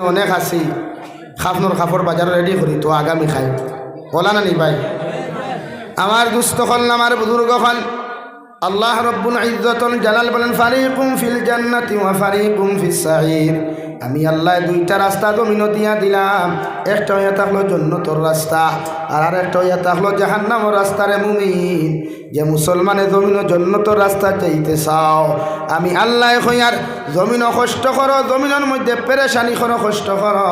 অনেক আছি। খাফনোর খাফর বাজার রেডি করি তো আগামী খাই। বলা না নি ভাই। আমার দুস্থ হল আমার বুজুর্গ হল আল্লাহ রব্বুল ইজ্জতুল জালাল বলেন, ফারিকুম ফিল জান্নাতি ওয়া ফারিকুম ফিস সাঈর আমি আল্লাহ দুইটা রাস্তা জমিন দিয়া দিলাম। একটা হইয়া থাকল জন্নতর রাস্তা আর আর একটা হইয়া থাকল জাহান্নামর রাস্তারে মুমিন। যে মুসলমানে জমিন জন্নতর রাস্তা চাইতে চাও, আমি আল্লাহ হইয়ার জমিন কষ্ট করো, জমিনের মধ্যে পেরেশানি করো, কষ্ট করো।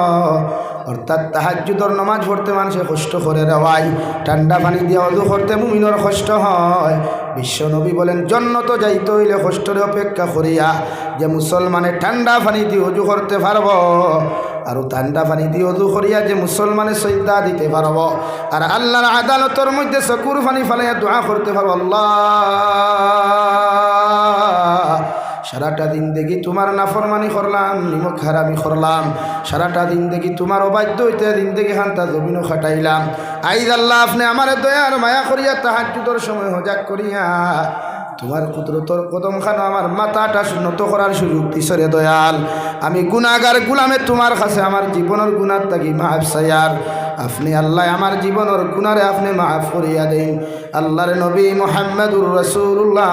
অর্থাৎ তাহাজুদর নমাজ পড়তে মানুষে কষ্ট করে রেওয়াই ঠান্ডা পানি দিয়ে অজু করতে মুমিনর কষ্ট হয়। বিশ্ব নবী বলেন জন্নত যাইতে হইলে কষ্টরে অপেক্ষা করিয়া যে মুসলমানে ঠান্ডা পানি দিয়ে অজু করতে পারব আর ঠান্ডা পানি দিয়ে অজু করিয়া যে মুসলমানে সৈদা দিতে পারব আর আল্লাহর আদালতর মধ্যে চকুর পানি ফালাইয়া দোয়া করতে পারব। আল্লাহ সারাটা দিন দেখি তোমার নাফরমানি করলাম, নিমক হারামি করলাম। সারাটা দিন দেখি তোমার অবাধ্য হইতে দিন দেখি হান্তা জমিনও খাটাইলাম। আইজ আল্লাহ আপনি আমার দয়ার মায়া করিয়া তাহাজুদর সময় হজাক করিয়া তোমার কুদরতর কদম খানো আমার মাথাটা নত করার সুযোগ দিছরে দয়াল। আমি গুণাগার গুলামে তোমার কাছে আমার জীবনের গুণার থাকি, মাফ সায়ার আপনি আল্লাহ আমার জীবনের গুণারে আপনি মাফ করিয়া দেন। আল্লাহর নবী মোহাম্মদুর রসুল্লাহ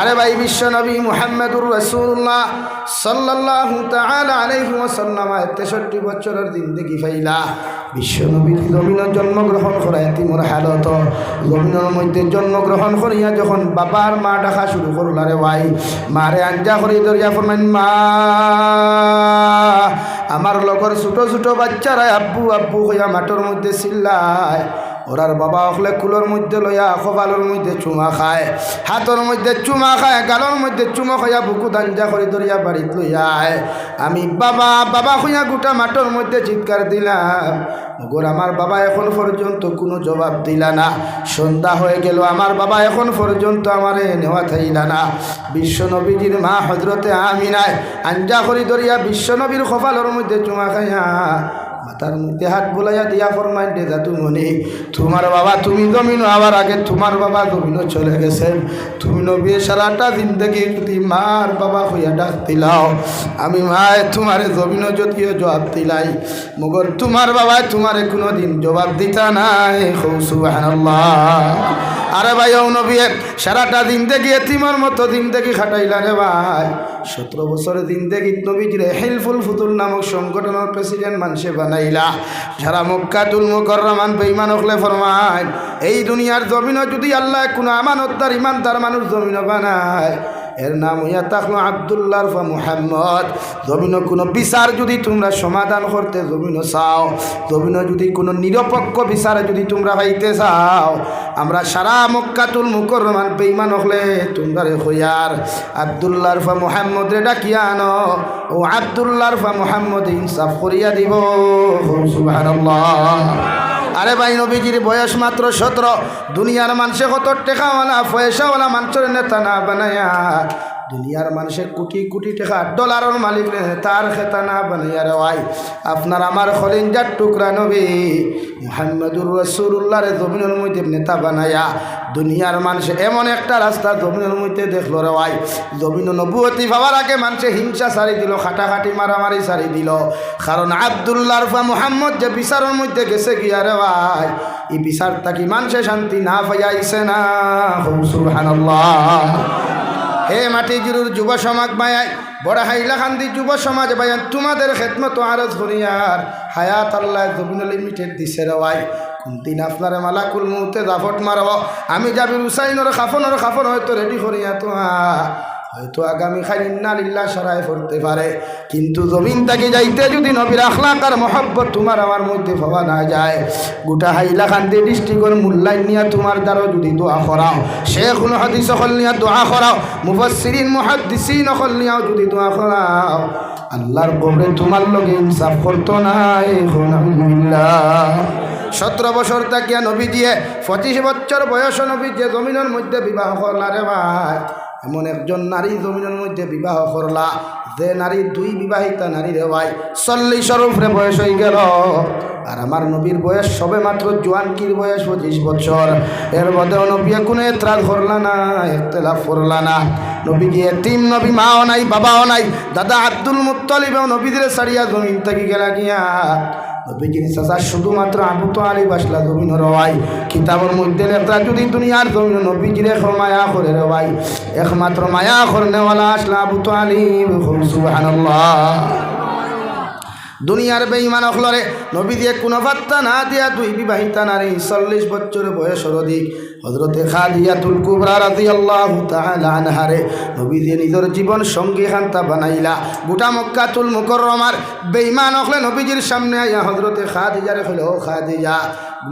আরে ভাই, বিশ্ব নবী মুহাম্মদুর আলাইহি ওয়াসাল্লাম আয় 63 বছরের জিন্দেগি ফাইলা। বিশ্ব নবী জমিনের জন্মগ্রহণ করা এতিমর হালত। জমিনের মধ্যে জন্মগ্রহণ করিয়া যখন বাবার মা ডাকা শুরু করল রে ভাই, মারে আঞ্জা করি দরিয়া ফরমাইন, মা, আমার লগর ছোট ছোট বাচ্চারা আব্বু আব্বু হইয়া মাঠের মধ্যে চিল্লায়। ওরার বাবা হলে কুলোর মধ্যে লইয়া, কপালের মধ্যে চুমা খায়, হাতর মধ্যে চুমা খায়, গালোর মধ্যে চুমা খাইয়া বুকু দাঞ্জা করে ধরিয়া বাড়িত লইয়া আয়। আমি বাবা বাবা হইয়া গোটা মাঠের মধ্যে চিৎকার দিলাম, মগর আমার বাবা এখন পর্যন্ত কোনো জবাব দিলা না। সন্ধ্যা হয়ে গেল, আমার বাবা এখন পর্যন্ত আমারে নেওয়া থাইলা না। বিশ্বনবীজির মা হজরতে আমিনায় আঞ্জা করি ধরিয়া বিশ্বনবীর কপালের মধ্যে চুমা খাইয়া মাথার মধ্যে হাত বোলাইয়া দিয়া ফরমাই দাদু মনে তোমার বাবা তুমি জমিন আবার আগে, তোমার বাবা জমিনও চলে গেছেন। তুমি নবী সারাটা জিন্দগি যদি মার বাবা হইয়া ডাক দিলাও, আমি মায় তোমারে জমিনও যদিও জবাব দিলাই। মগর তোমার বাবায় তোমারে কোনো দিন জবাব দিতা নাই। সুবহানাল্লাহ। আরে ভাই, ও নবী সারাটা দিন দেখি এতিমার মতো দিন দেখি খাটাইলা রে ভাই। সতেরো বছরের দিন দেখি নবীজিরে হেলফুল ফুতুল নামক সংগঠনের প্রেসিডেন্ট মানুষে বানাইলা। সারা মক্কাতুল মুকররমান বেইমান হকলে ফরমায়, এই দুনিয়ার জমিনও যদি আল্লাহ কোনো আমানতদার, ইমানদার মানুষ জমিনও বানায় এর নাম হইয়া থাকল আবদুল্লাহ ফা মুহাম্মদ। জমিন কোনো বিচার যদি তোমরা সমাধান করতে জমিন চাও জমিন যদি কোনো নিরপেক্ষ বিচার যদি তোমরা পাইতে চাও, আমরা সারা মক্কাতুল মুকররমান বেইমান হলে তোমরা রে হইয়ার আবদুল্লাহ ফা মুহাম্মদ রে ডাকিয়া আনো, ও আবদুল্লাহ ফা মুহাম্মদ ইনসাফ করিয়া দিব। সুবহানাল্লাহ। আরে ভাই নবীজির বয়স মাত্র সতেরো। দুনিয়ার মানুষে কত টেকাওয়ালা, পয়সাওয়ালা মানুষের নেতা না বানায়া। দুনিয়ার মানুষের কোটি কোটি টাকা ডলারের মালিক তার খেতা না বানাইয়া রে ভাই। আপনার আমার খলিঞ্জার টুকরা নবী মুহাম্মদুর রসুল্লাহরে জমিনের মধ্যে নেতা বানায়া দুনিয়ার মানুষ এমন একটা রাস্তা জমিনের মধ্যে দেখল রে ভাই। জমিন নবুয়তি ভাবার আগে মানুষে হিংসা সারি দিল, খাটাখাটি মারামারি সারি দিল। কারণ আবদুল্লাহ রফা মুহাম্মদ যে বিচারের মধ্যে গেছে গিয়া ভাই, এই বিচার তাকি মানুষে শান্তি না পাইয়াইছে না? সুবহানাল্লাহ। হে মাটি জুরুর যুব সমাজ বায়াই বড় হাইলাকান্দি যুব সমাজ বায়ান তোমাদের খেদমত আরজ করিয়ার হায়াত আল্লাহ জবিন লিমিটেড দিছে রেওয়াই কোনদিন আপনার মালাকুল মুহূর্তে জাফট মারব? আমি যাবি হুসাইনের খাফনর খাফন, হয়তো রেডি করিয়া তোমা হয়তো আগামী খাইন্না লিল্লা সরাই পড়তে পারে। কিন্তু জমিন থেকে যাইতে যদি নবীর আখলাক আর মহব্বত তোমার আমার মধ্যে পাওয়া না যায়, গোটা হাইলাকান্দি ডিস্ট্রিক্টের মূল্যায়ন নিয়ে তোমার দ্বারা যদি দোয়া করাও শেখ হাদিস সকল নিয়ে দোয়া করাও মুফসিরিন মুহাদ্দিসিন সকল নিয়েও যদি দোয়া করাও, আল্লাহর ববরে তোমার লগে ইনসাফ করতো না সতেরো বছর তাকিয়া নবী দিয়ে পঁচিশ বছর বয়স নবী যে জমিনের মধ্যে বিবাহ করলা রে ভাই। এমন একজন নারী জমিনের মধ্যে বিবাহ করলা। যে নারী দুই বিবাহিতা নারী রে ভাই চল্লিশের উপরে বয়স হয়ে গেল। আর আমার নবীর বয়স সবে মাত্র জোয়ানকির বয়স পঁচিশ বছর। এর মধ্যেও নবী কোনো এতরাজ করলা না একতলাফ করলা না। নবী গিয়ে, তিন নবী মাও নাই, বাবাও নাই, দাদা আব্দুল মুত্তলিবেও নবীদের সারিয়া জমিন থেকে গেলা গিয়া। নবীজির চাচা শুধুমাত্র আবু তো আলী বাসলা জমিন রওয়াই কিতাবের মধ্যে লেখা যদি দুনিয়ার জমিন নবীজির এখন মায়া করে রওয়াই একমাত্র মায়া করে নেওয়ালা আসলা আবু তো আলী দুনিয়ার বেইমান অখলরে নবী দিয়ে কোনো ভাত্তা না দিয়া দুই বিবাহিতা নারী চল্লিশ বছর বয়সের অধিক। হজরতে খাদিয়াতুল কুবরা রাজি আল্লাহ আনহারে নবী দিয়ে নিজের জীবন সঙ্গী খান্তা বানাইলা। গোটা মক্কাতুল মুকররমার বেইমান অখলে নবীজির সামনে আইয়া হজরতে খাদিজারে হইল ও খাদিজা,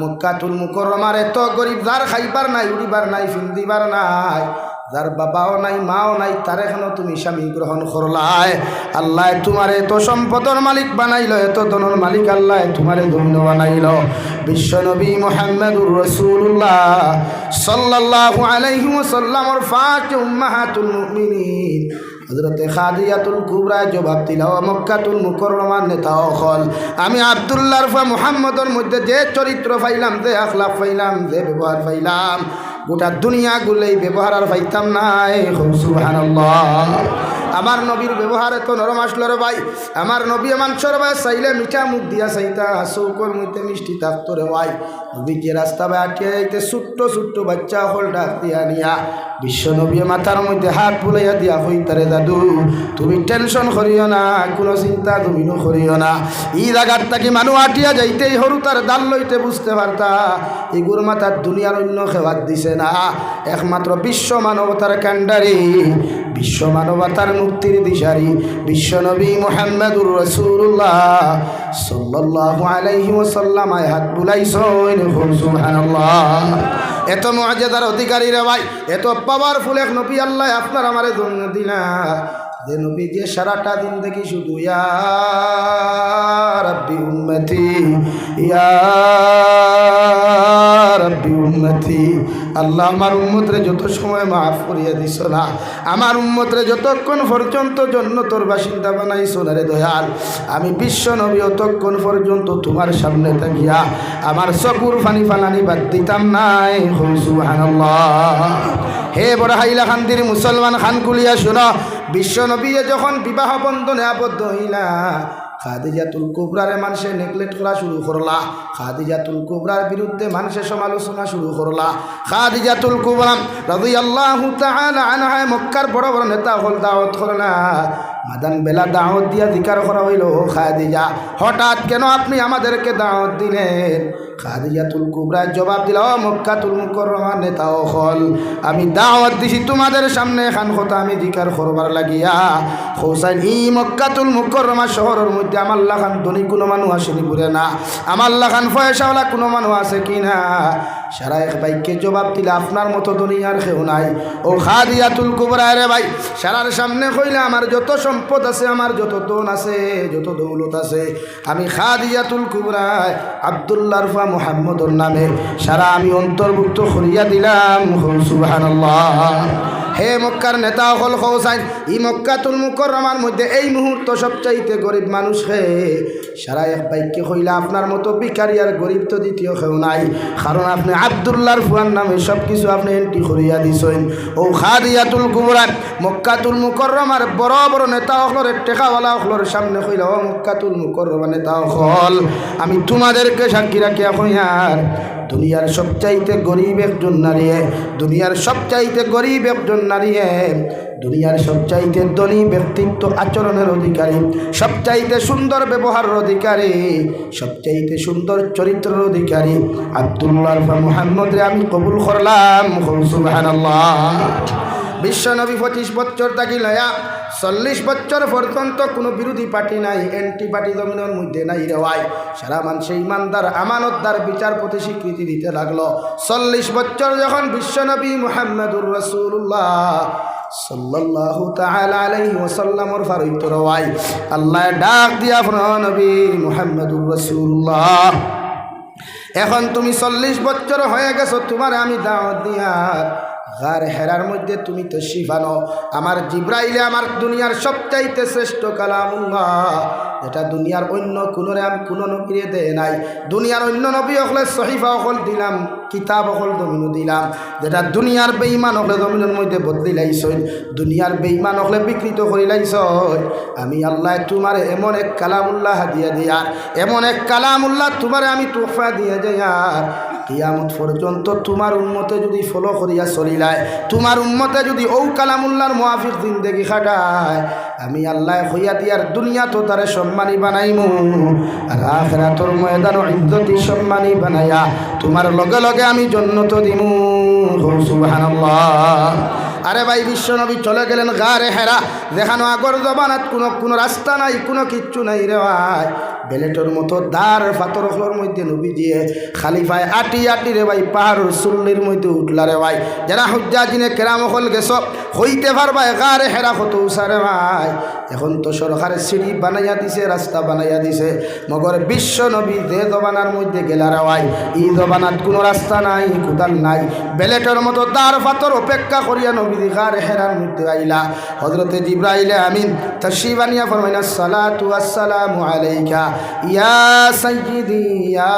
মক্কাতুল মুকররমার এত গরিব যার খাইবার নাই, উড়িবার নাই, ফিন্দিবার নাই। যার বাবাও নাই, মাও নাই, তার এখনও তুমি স্বামী গ্রহণ করলাই। আল্লাহ তোমার এত সম্পদর মালিক বানাইল, এত ধনের মালিক আল্লাহ তোমারে ধন্য বানাইল। বিশ্ব নবী মোহাম্মদুর রসুল্লাহ সাল্লাল্লাহু আলাইহি ওয়াসাল্লামর ফাঁক উম্মাহাতুল হজরতে খাদিয়াতুল কুবরা জবাব দিল মক্কাতুল মুকররমার নেতা অখল আমি আবদুল্লাহর ফা মুহাম্মদর মধ্যে যে চরিত্র পাইলাম, যে আখলাফ পাইলাম, যে ব্যবহার পাইলাম গোটা দুনিয়া গুলেই ব্যবহার আর পাইতাম নাই। সুবহানাল্লাহ। আমার নবীর ব্যবহার এত নরম আসলো রে ভাই। আমার নবী মাংসর ভাই, চাইলে মিঠা মুখ দিয়া চাইতা চৌকর মধ্যে মিষ্টি থাকতো রে ভাই। নবীকে রাস্তা ভাই আটিয়ে যাইতে ছোট্ট ছোট্ট বাচ্চা হল ডাক দিয়া নিয়া। বিশ্ব নবী মাথার মধ্যে হাত ফুলাইয়া দিয়া হইতারে দাদু তুমি টেনশন করিও না, কোনো চিন্তা তুমি করিও না। ই জায়গার তাকে মানুষ আটিয়া যাইতেই সরু তার দাল লইতে বুঝতে পারতা। এগুর মাথার দুনিয়ার অন্য খেবাদ দিছে না। একমাত্র বিশ্ব মানবতার কাণ্ডারি। বিশ্ব মানবতার মুক্তির দিশারি বিশ্বনবী মোহাম্মদুর রসুল্লাহ সাল্লাল্লাহু আলাইহি ওয়াসাল্লাম, আয় হাত বুলাইছেন সুবহানাল্লাহ। এত মর্যাদার অধিকারী রে ভাই, এত পাওয়ারফুল এক নবী আল্লাহ আপনার আমারে জন্য যে নবী যে সারাটা দিন দেখি শুধু, ইয়া রাব্বি উম্মতি, ইয়া রাব্বি আল্লাহ আমার উম্মতরে যত সময় মাফ করিয়া দিস না, আমার উম্মতরে যতক্ষণ পর্যন্ত জন্য তোর বাসিন্দা বানাইছ না রে দয়াল, আমি বিশ্ব নবী অতক্ষণ পর্যন্ত তোমার সামনে থাকিয়া আমার চকুর ফানি ফালানি বাদ দিতাম নাই সুবহানাল্লাহ। হে বড় হাইলা খান্দির মুসলমান খানকুলিয়া, শুনো বিশ্ব নবী যখন বিবাহ বন্ধনে আবদ্ধ হইলা, খাদিজাতুল কুবরারে মানুষে নেগলেক্ট করা শুরু করলা। খাদিজাতুল কুবরার বিরুদ্ধে মানুষের সমালোচনা শুরু করলা। খাদিজাতুল কুবরাম রাজি আল্লাহ আনহায় মক্কার বড় বড় নেতা হল দাওয়াত করলা। মাদান বেলা দাওয়াত দিয়া জিকার করা হইল, খাদিজা, হঠাৎ কেন আপনি আমাদেরকে দাওয়াত দিলেন? খাদিজাতুল কুবরা জবাব দিল ও মক্কাতুল মুকরমা নেতা হল আমি দাওয়াত দিছি তোমাদের সামনে, খান কথা আমি জিকার করবার লাগিয়া। হোসাইন ই মক্কাতুল মুকরমা শহরের মধ্যে আমার লাখান ধনী কোনো মানুষ আসেনি ঘুরে না। আমার লাখান ফয়সাওয়ালা কোনো মানুষ আছে কি না? সারা ভাই ভাইকে জবাব দিলে আপনার মতো দুনিয়ার কেউ নাই। ও খাদিয়াতুল কুবরা রে ভাই, সারার সামনে কইলে আমার যত সম্পদ আছে, আমার যত দোন আছে, যত দৌলত আছে। আমি খাদিয়াতুল কুবরায় আবদুল্লাহ রফা মোহাম্মদর নামে সারা আমি অন্তর্ভুক্ত করিয়া দিলাম। সুবহানাল্লাহ। হে মক্কার নেতা হল হৌসাইন ই মক্কাতুল মুকররমার মধ্যে এই মুহূর্ত সবচাইতে গরিব মানুষ হে। সারা এক বাইককে কইলা আপনার মতো বিকারি আর গরিব তো দ্বিতীয় কেউ নাই। কারণ আপনি আবদুল্লাহর ফুয়ার নামে সব কিছু আপনি এন্ট্রি করিয়া দিছেন। ও খাদিয়াতুল কুবরান মক্কাতুল মুকররমার বড় বড় নেতা হলরের টেকাওয়ালা হলর সামনে কইলা ও মক্কাতুল মুকররমা নেতা হল। আমি তোমাদেরকে সাক্ষী রাখিয়া কইয়ার দুনিয়ার সবচাইতে গরিব একজন নারী দুনিয়ার সবচাইতে গরিব একজন নারী দুনিয়ার সবচাইতে ধনী ব্যক্তিত্ব আচরণের অধিকারী, সবচাইতে সুন্দর ব্যবহারের অধিকারী, সবচাইতে সুন্দর চরিত্রের অধিকারী। আব্দুল্লাহ মোহাম্মদ আমি কবুল করলাম। বিশ্ব নবী পঁচিশ বছর থাকি লয়া চল্লিশ বছর পর্যন্ত কোনো বিরোধী পার্টি নাই এন্টি পার্টি জমিনের মধ্যে নাই রেওয়াই সারা মানুষে ইমানদার, আমানতদার বিচারপতি স্বীকৃতি দিতে লাগল। চল্লিশ বছর যখন বিশ্বনবী মোহাম্মদুর রসুল্লাহ ডাক দিয়া নবী এখন তুমি চল্লিশ বছর হয়ে গেছো, তোমার আমি দাওয়াত দিয়া গার হেরার মধ্যে তুমি তো শিফানো আমার জিব্রাইলে আমার দুনিয়ার সবচাইতে শ্রেষ্ঠ কালামুল্লাহ এটা দুনিয়ার অন্য কোনোরে আমি কোনো নবীরে দেয় নাই। দুনিয়ার অন্য নবী হলে সহিফা অকল দিলাম, কিতাব অকল দমিনু দিলাম। যেটা দুনিয়ার বেইমান হলে দমিনের মধ্যে বদলি লাইছই, দুনিয়ার বেইমান হলে বিকৃত করি লাইছ আমি আল্লাহ তোমার এমন এক কালামুল্লাহ দিয়ে দিয়ার এমন এক কালামুল্লাহ তোমার আমি তোফা দিয়ে যাইয়ার কিয়ামত পর্যন্ত তোমার উন্মতে যদি ফলো করিয়া চলিলায়, তোমার উন্মতে যদি ঔ কালামুল্লার মোয়াফিক জিন্দেগি খাটায়, আমি আল্লাহ হইয়া দিয়ার দুনিয়া তো তারে সম্মানী বানাইমু আর আখেরাতর ময়দান ইজ্জতি সম্মানী বানাইয়া তোমার লগে লগে আমি জন্নত দিমু। সুবহানাল্লাহ। আরে ভাই, বিশ্বনবী চলে গেলেন গা গারে হেরা। দেখানো আগর জবানাত কোনো কোনো রাস্তা নাই, কোনো কিচ্ছু নাই রে ভাই। বেলেটর মতো দার ফাতরখলোর মধ্যে নবী দিয়ে খালিফায় আটি আটি রে ভাই পাহাড়ের সুল্লির মধ্যে উঠলা রে ভাই। যারা হজ্জা জিনে কেরাম হল গেছ, হইতে পারবা গারে হেরা কত উষারে ভাই। এখন তো সরকারের সিঁড়ি বানাইয়া দিছে, রাস্তা বানাইয়া দিছে। মগর বিশ্ব নবী দে জবানার মধ্যে গেলা রে ভাই। ই জবানাত কোনো রাস্তা নাই কোদাল নাই। বেলেটর মতো দার ফাতর অপেক্ষা করিয়া নবী গারে হেরার মধ্যে আইলা। হজরতে জিব্রাইলে আমিন তশি বানিয়া ফরমাইনা সালাতু আসসালামু আলাইকা। ইয়া সাইয়্যিদি, ইয়া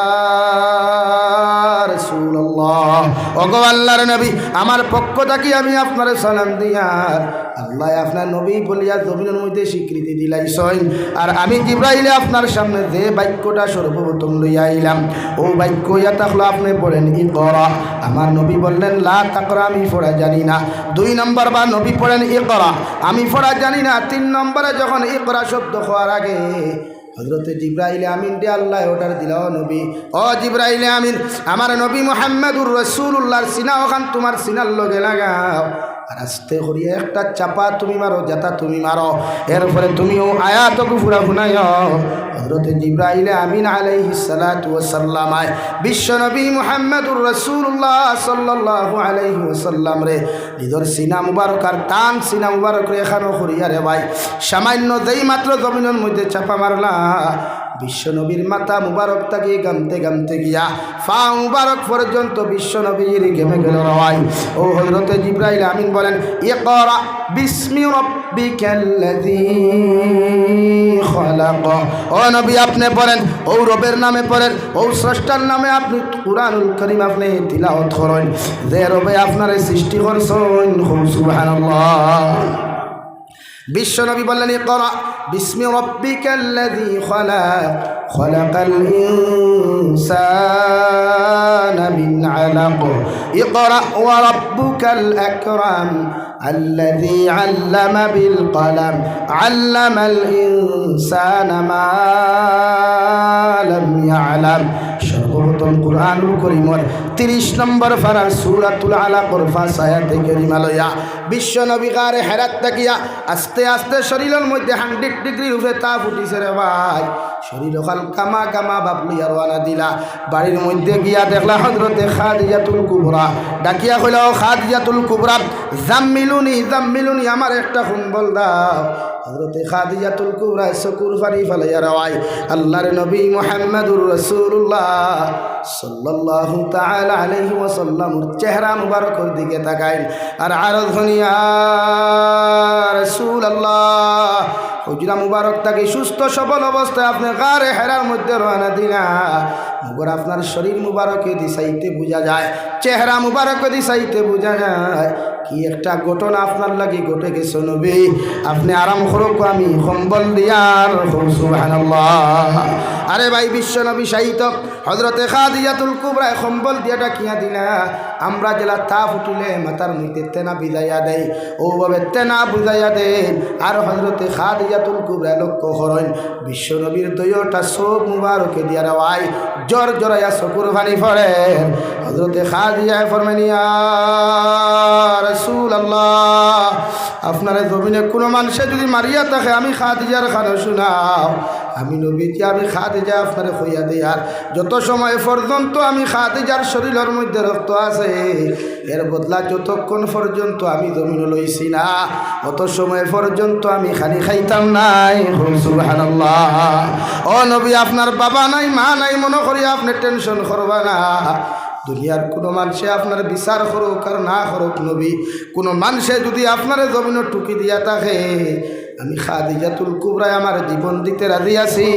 ওগো আল্লাহর নবী, আমার পক্ষ থেকে আমি আপনার সালাম দিয়ার আল্লাহ আপনার নবী বলিয়া জমিনের মধ্যে স্বীকৃতি দিলাইছেন। আর আমি জিব্রাইলে আপনার সামনে যে বাক্যটা সর্বপ্রথম লইয়া আইলাম, ও বাক্য ইয়া থাকল আপনি বলেন ই করা আমার নবী বললেন, লা তাকরা, আমি পড়া জানি না। দুই নম্বর বা নবী পড়েন ই করা আমি পড়া জানি না। তিন নম্বরে যখন ই করা শব্দ হওয়ার আগে হজরতে জিব্রাইলে আমিন ডে আল্লাহ ওটার দিল নবী। ও জিব্রাইলে আমিন, আমার নবী মোহাম্মদুর রসুল্লাহর সিনা ওখান তোমার সিনার লগে লাগাও। আর আস্তে করিয়া একটা চাপা তুমি মারো, যাতা তুমি মারো। এরপরে তুমিও আয়াত ফুরা শুনাই হজরতে জিব্রাইলে আমিন আলাইহি সালাতু ওয়াসাল্লামায় বিশ্ব নবী মুহাম্মদুর রাসূলুল্লাহ সাল্লাল্লাহু আলাইহি ওয়াসাল্লাম রে নিজের সিনা মুবারক আর টান সিনা মুবারক রে এখানো করিয়া রে ভাই। সামান্য দেই মাত্র জমিনের মধ্যে চাপা মারলা বিশ্ব নবীর মাথা মুবারক তাকে গামতে গামতে গিয়া ফা মুবারক পর্যন্ত বিশ্ব নবীর গেমে গেল রওয়াই ও হজরতে জিব্রাইল আমিন বলেন, ইকরা বিসমি রাব্বিকাল্লাযী খালাক। ও নবী, আপনি পড়েন, ও রবের নামে পড়েন, ও স্রষ্টার নামে আপনি কুরআনুল করিম আপনি তিলাওয়াত করেন। যে রবে আপনার সৃষ্টি করছেন, সুবহানাল্লাহ। বিশ্বনবী বললেন ইকরা বিস্মি রব্বিকাল্লাযী খালাক খলাকাল ইনসানা মিন আলাক ইকরা ওয়া রাব্বুকাল আকরাম الذي علم بالقلم علم الإنسان ما لم يعلم সর্বপ্রথম কুরআনুল করিমর তিরিশ নম্বর ফারার সুরাতুল আলাকর ফাসায়াতে করিমালয়া বিশ্ব নবী গারে হেরাত তাকিয়া আস্তে আস্তে শরীরের মধ্যে হান্ড্রেড ডিগ্রি উপরে তাপ উঠিছে রে ভাই। শরীর ওখান কামা কামা বাপলিয়া রওনা দিলা। বাড়ির মধ্যে গিয়া দেখলা হজরতে খাদিজাতুল কুবরা। ডাকিয়া কইলা, ও খাদিজাতুল কুবরা, জাম্মিলুনি জাম্মিলুনি, আমার একটা কুম্বল দাও। হজরতে খাদিজাতুল কুবরা চকুর ফারি ফালাইয়া রাওয়াই আল্লাহর নবী মুহাম্মাদুর রাসূলুল্লাহ সাল্লাল্লাহু তাআলা আলাইহি ওয়াসাল্লামের চেহারা মুবারকের দিকে তাকাইন। আর আরও ধনিয়া রাসূলুল্লাহ হুজরা মুবারক তাকে সুস্থ, সবল অবস্থায় আপনার গারে হেরার মধ্যে রওনা দিলা। মগর আপনার শরীর মুবারকে দিশাইতে বোঝা যায়, চেহারা মুবারকে দিশাইতে বোঝা যায়। কি একটা ঘটনা আপনার লাগে ঘটে গেছে নবী। আপনি আরাম করুক, আমি সম্বল দিয়ার সুবহানাল্লাহ। আরে ভাই বিশ্ব নবী সাহিত্য হজরতে খাদিয়াতুল কুবরায় সম্বল দিয়াটা কিয়া দিলা? আমরা জেলা তাপ উঠিলে মাথার মধ্যে তেনা বিজাইয়া দেয় ওভাবে তেনা বুঝাইয়া দেয় আর হজরতে খাদিয়াতুল কুবরায় লক্ষ্য করেন, বিশ্ব নবীর দইটা সব মুবারকে দিয়া রাওয়াই জ্বর জড়াইয়া চকুর ভানি ফরে হজরতে খাদিয়ায় ফরমানিয়া রসুল আল্লাহ আপনার জমিনে কোনো মানুষে যদি মারিয়া থাকে, আমি খাদিজার খানা শোনাও। আমি নবীজি আমি খাদিজা আপনার হইয়া দিই। আর যত সময় পর্যন্ত আমি খাদিজার শরীরের মধ্যে রক্ত আছে, এর বদলা যতক্ষণ পর্যন্ত আমি জমিন লইছি না, অত সময় পর্যন্ত আমি খালি খাইতাম নাই। সুবহানাল্লাহ। ও নবী, আপনার বাবা নাই, মা নাই, মনে করি আপনি টেনশন করবা না। দুনিয়ার কোনো মানুষে আপনার বিচার করুক আর না করুক নবী, কোনো মানুষে যদি আপনার জমিন টুকি দিয়া থাকে আমি খাদিজাতুল কুবরায় আমার জীবন দিতে রাজি আছি।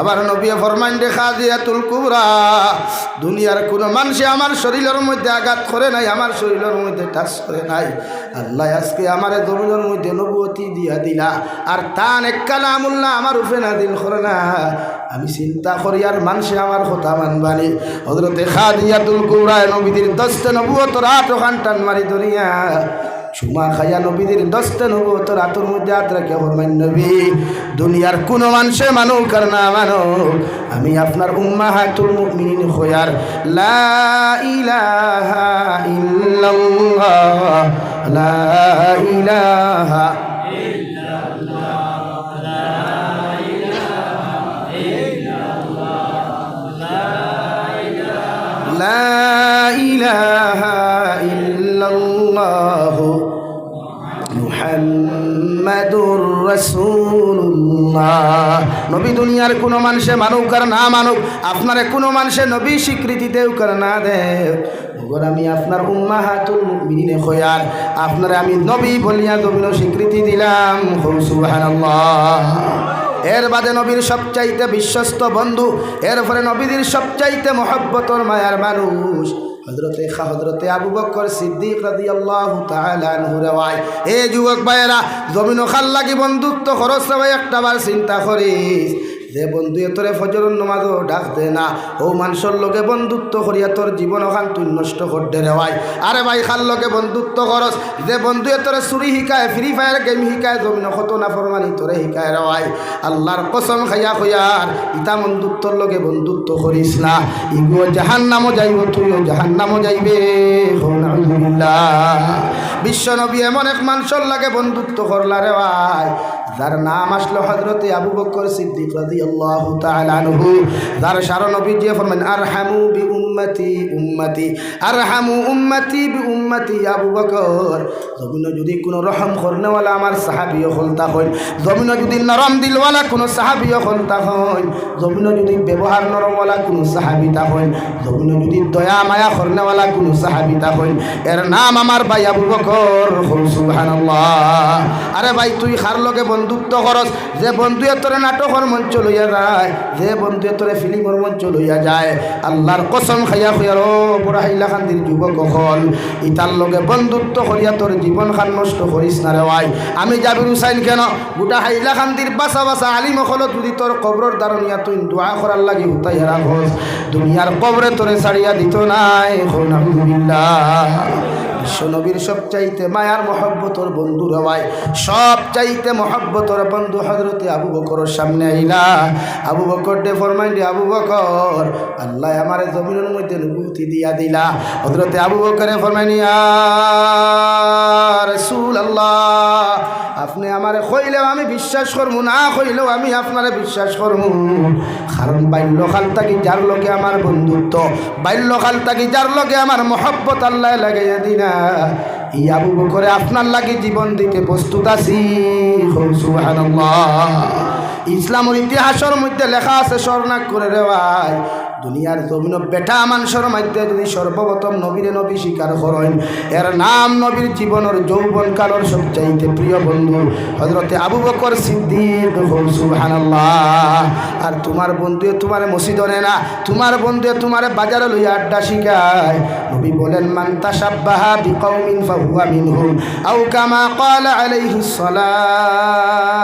আবার নবী দেখা দিয়াতুল কুবরা, দুনিয়ার কোনো মানুষে আমার শরীরের মধ্যে আঘাত করে নাই, আমার শরীরের মধ্যে টাচ করে নাই। আল্লাহ আজকে আমার জমিনের মধ্যে নবতী দিয়া দিলা। আর তান এক কালামুল্লাহ আমার উপে না দিল করে না। আমি চিন্তা করি, আর মানুষে আমার কথা মানবানি হজরতে খাদিয়াতুল কুবরায় নবীদের দশটা নবুয়ত রাত ওখান টান মারি ধরিয়া সুমা খাইয়া নবীদের দশটা নব তোর আতর মধ্যে হাত রাখে ফরমাইন, নবী, দুনিয়ার কোনো মানুষে মানুক কার না মানুক। আমি আপনার উম্মা হাতুল মুমিনিন হইয়ার লা ইলাহা ইল্লাল্লাহ নবী দুনিয়ার কোনো মানুষে মানুক আর না মানুক, আপনারে কোনো মানুষে নবী স্বীকৃতি দেউ কার না দেও ভগর আমি আপনার উম্মা হাতুল মিনে খয়ার, আপনারে আমি নবী বলিয়া দবিন স্বীকৃতি দিলাম। সুবহানাল্লাহ। এর বাদে নবীর সবচাইতে বিশ্বস্ত বন্ধু, এর ফলে নবীদের সবচাইতে মহব্বতর মায়ার মানুষ হজরতে আবু এ যুবক ভাইয়েরা, জমিন খাল লাগি বন্ধুত্ব খরচ একটা বার চিন্তা করিস। যে বন্ধু তোরে ফজরুন নমাজও ডাক দে না। ও মানুষের লগে বন্ধুত্ব করিয়া তোর জীবন ওখান তুই নষ্ট করতে রেওয়াই আরে ভাই। খাল লগে বন্ধুত্ব করস যে বন্ধু তোরে চুরি শিকায় ফ্রি ফায়ার গেম শিকায় জমিন কত না ফরমানি তোরে শিকায় রেওয়াই আল্লাহর কসম খাইয়া খয়ার ইতা বন্ধুত্বর লগে বন্ধুত্ব করিস না। ইগো জাহান নামও যাইব, তুইও জাহান নামও যাইবে বিশ্ব নবী এমন এক মানুষের লাগে বন্ধুত্ব করলা রে ভাই। যার নাম আসলো হজরতে আবু বকর সিদ্দিক রাদিয়াল্লাহু তাআলা আনহু যার সারা নবী যে ফরমান আরহামু বি উম্মতি উম্মতি। আরহামু উম্মতি বি উম্মতি আবু বকর। জমিন যদি কোনো রহম করনেওয়ালা আমার সাহাবিও হলতা হইন জমিন যদি নরম দিলওয়ালা কোনো সাহাবিও হলতা হইন জমিন যদি ব্যবহার নরমওয়ালা কোনো সাহাবিতা হইন জমিন যদি দয়া মায়া করনেওয়ালা কোনো সাহাবিতা হইন এর নাম আমার ভাই আবু বকর সুবহানাল্লাহ। আরে ভাই, তুই খার লগে বন্ধুত্ব করস? যে বন্ধুয়ে তোরে নাটকর মঞ্চ লইয়া যায়, যে বন্ধুয়ে তোরে ফিল্মর মঞ্চ লইয়া যায়, আল্লাহর কসম খাইয়া খুঁয়ার বড় হাইলা খান্দির যুবক হল ইতার লগে বন্ধুত্ব করিয়া তোর জীবন খান নষ্ট করিস না রে ভাই আমি জাবির হুসাইন কেন গোটা হাইলা খান্দির বাসা বাসা আলিম হল যদি তোর কবরের দারণিয়া তুই দোয়া করার লাগি হুতাই হেরা ঘোষ দুনিয়ার কবরে তোরে ছাড়িয়া দিত নাই হল বিশ্বনবীর সব চাইতে মায়ার মহব্বতর বন্ধু রবাই সব চাইতে মহব্বতর বন্ধু হজরতে আবু বকরের সামনে আইলা। আবু বকর ডে ফরমাইন্ডে আবু বকর, আল্লাহ আমার জমিনের মধ্যে নুবুতি দিয়া দিলা। হজরতে আবু বকরে ফরমাইনিয়া রসুল আল্লাহ আপনি আমারে কইলেও আমি বিশ্বাস করব, না কইলেও আমি আপনারে বিশ্বাস করব। কারণ বাল্যকাল থাকি যার লগে আমার বন্ধুত্ব? বাল্যকাল থাকি যার লগে আমার মহব্বত আল্লাহ লাগাইয়া দিনা? ই আবু বকরে আপনার লাগে জীবন দিতে প্রস্তুত আছি। ইসলামের ইতিহাসের মধ্যে লেখা আছে স্বর্ণাক করে রেওয়ায় দুনিয়ার জমিন বেটা মানুষের মধ্যে যদি সর্বপ্রথম নবীরে নবী স্বীকার করেন, এর নাম নবীর জীবনের যৌবন কালর সবচাইতে প্রিয় বন্ধু হজরতে আবু বকর সিদ্দিক। আর তোমার বন্ধু তোমার মসজিদনে না, তোমার বন্ধু তোমার বাজারে লইয়া আড্ডা শিখায়। নবী বলেন, মান তাসাব্বাহা বিকৌমিন ফাহুয়া মিনহুম আও কামা ক্বালা আলাইহিস সালাতু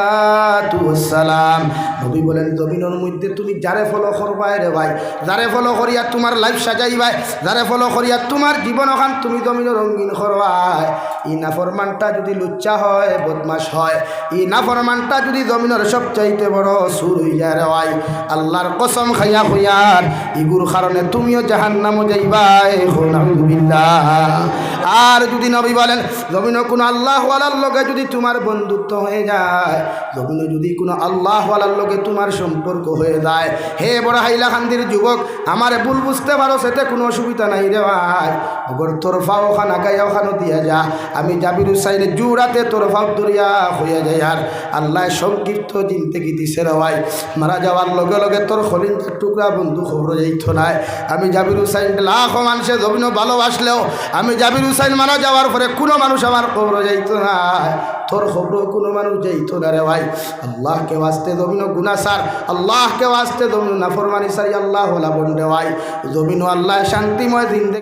ওয়াসসালাম নবী বলেন, জমিনের মধ্যে তুমি যারে ফলো করবাই রে ভাই যারে ফলো করিয়া তোমার লাইফ সাজাইবাই, যারে ফলো করিয়া তোমার জীবন ওখান তুমি জমিন রঙিন করবাই। ই নাফরমানটা যদি লুচ্চা হয় বদমাস হয়। ই নাফরমানটা যদি জমিনের সবচাইতে বড় সুর হয়ে যায় রে ভাই, আল্লাহর কসম খাইয়া খুইয়ার ইগুর কারণে তুমিও জাহান নামও যাইবাই আর যদি নবী বলেন জমিন কোনো আল্লাহওয়ালার লগে যদি তোমার বন্ধুত্ব হয়ে যায় জমিন যদি কোনো আল্লাহওয়ালার লগে তোমার সম্পর্ক হয়ে যায়। হে বড় হাইলা খান্দির যুবক আমার ভুল বুঝতে পারো সেটা কোনো অসুবিধা নাই রে ভাই। ওগর তোর ফাও খানা গাইয়াও খানো দিয়া যা। আমি জাবির হুসাইনে জুড়াতে তোর ভাব দরিয়া হয়ে যায় আর আল্লাহ সংকীর্ত জিন্দগি দিছে রে ভাই। মারা যাওয়ার লগে লগে তোর খলিঞ্জার টুকরা বন্ধু খবর যাইতো নাই। আমি জাবির হুসাইন লাখ মানুষে জমিনও ভালোবাসলেও আমি জাবির হুসাইন মারা যাওয়ার পরে কোনো মানুষ আমার খবর যাইতো না তোর খবর কোনো মানুষ যাইতো না রে ভাই। আল্লাহকে ওয়াস্তে জমিন গুনা সার। আল্লাহকে ওয়াস্তে জমিন নাফরমানি সারি। আল্লাহ হলা বন্ডে ভাই। জমিন আল্লাহ শান্তিময় দিন